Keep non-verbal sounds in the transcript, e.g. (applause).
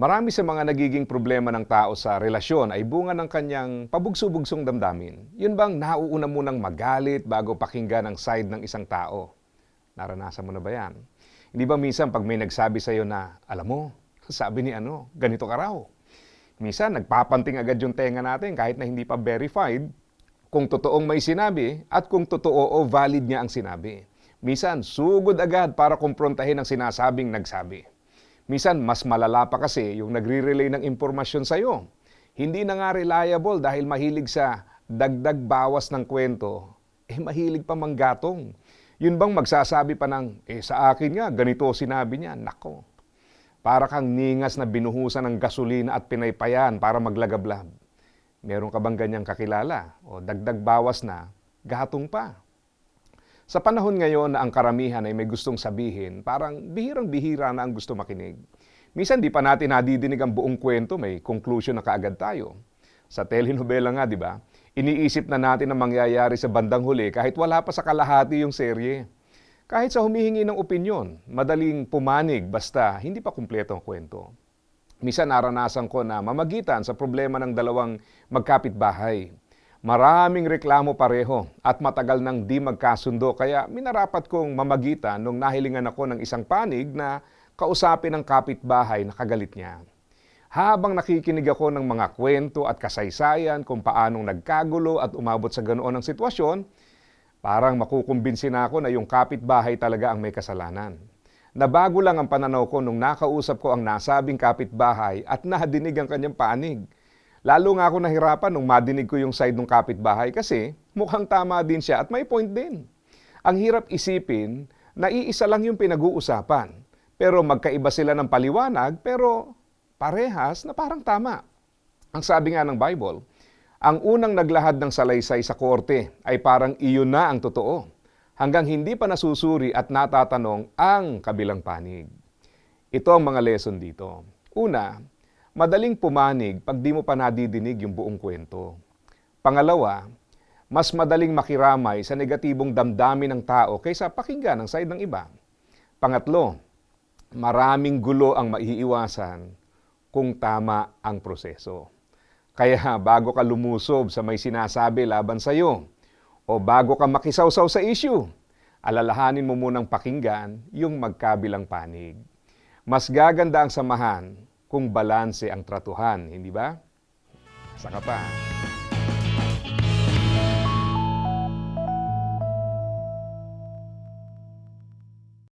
Marami sa mga nagiging problema ng tao sa relasyon ay bunga ng kanyang pabugso-bugsong damdamin. Yun bang nauuna munang magalit bago pakinggan ang side ng isang tao? Naranasan mo na ba yan? Hindi ba minsan pag may nagsabi sa'yo na, alam mo, (laughs) sabi ni ano, ganito ka raw. Minsan nagpapanting agad yung tenga natin kahit na hindi pa verified kung totoong may sinabi at kung totoo o valid niya ang sinabi. Minsan, sugod agad para kumprontahin ang sinasabing nagsabi. Minsan, mas malala pa kasi yung nagre-relay ng impormasyon sa'yo. Hindi na nga reliable dahil mahilig sa dagdag bawas ng kwento, eh mahilig pa manggatong. Yun bang magsasabi pa ng, eh sa akin nga, ganito sinabi niya, nako. Para kang ningas na binuhusan ng gasolina at pinaypayan para maglagablab. Meron ka bang ganyang kakilala? O dagdag bawas na, gatong pa. Sa panahon ngayon na ang karamihan ay may gustong sabihin, parang bihirang-bihira na ang gusto makinig. Minsan di pa natin nadidinig ang buong kwento, may conclusion na kaagad tayo. Sa telenovela nga, di ba? Iniisip na natin ang mangyayari sa bandang huli kahit wala pa sa kalahati yung serye. Kahit sa humihingi ng opinyon, madaling pumanig basta hindi pa kumpleto ang kwento. Minsan naranasan ko na mamagitan sa problema ng dalawang magkapitbahay. Maraming reklamo pareho at matagal nang di magkasundo kaya minarapat kong mamagitan nung nahilingan ako ng isang panig na kausapin ang kapitbahay na kagalit niya. Habang nakikinig ako ng mga kwento at kasaysayan kung paanong nagkagulo at umabot sa ganoon ang sitwasyon, parang makukumbinsin ako na yung kapitbahay talaga ang may kasalanan. Nabago lang ang pananaw ko nung nakausap ko ang nasabing kapitbahay at nadinig ang kanyang panig. Lalo nga ako nahirapan nung madinig ko yung side ng kapitbahay kasi mukhang tama din siya at may point din. Ang hirap isipin na iisa lang yung pinag-uusapan. Pero magkaiba sila ng paliwanag pero parehas na parang tama. Ang sabi nga ng Bible, ang unang naglahad ng salaysay sa korte ay parang iyon na ang totoo hanggang hindi pa nasusuri at natatanong ang kabilang panig. Ito ang mga lesson dito. Una, madaling pumanig pag di mo pa nadidinig yung buong kwento. Pangalawa, mas madaling makiramay sa negatibong damdamin ng tao kaysa pakinggan ang side ng iba. Pangatlo, maraming gulo ang maiiwasan kung tama ang proseso. Kaya bago ka lumusob sa may sinasabi laban sa iyo, o bago ka makisawsaw sa issue, alalahanin mo munang pakinggan yung magkabilang panig. Mas gaganda ang samahan kung balanse ang tratuhan, hindi ba? Saka pa.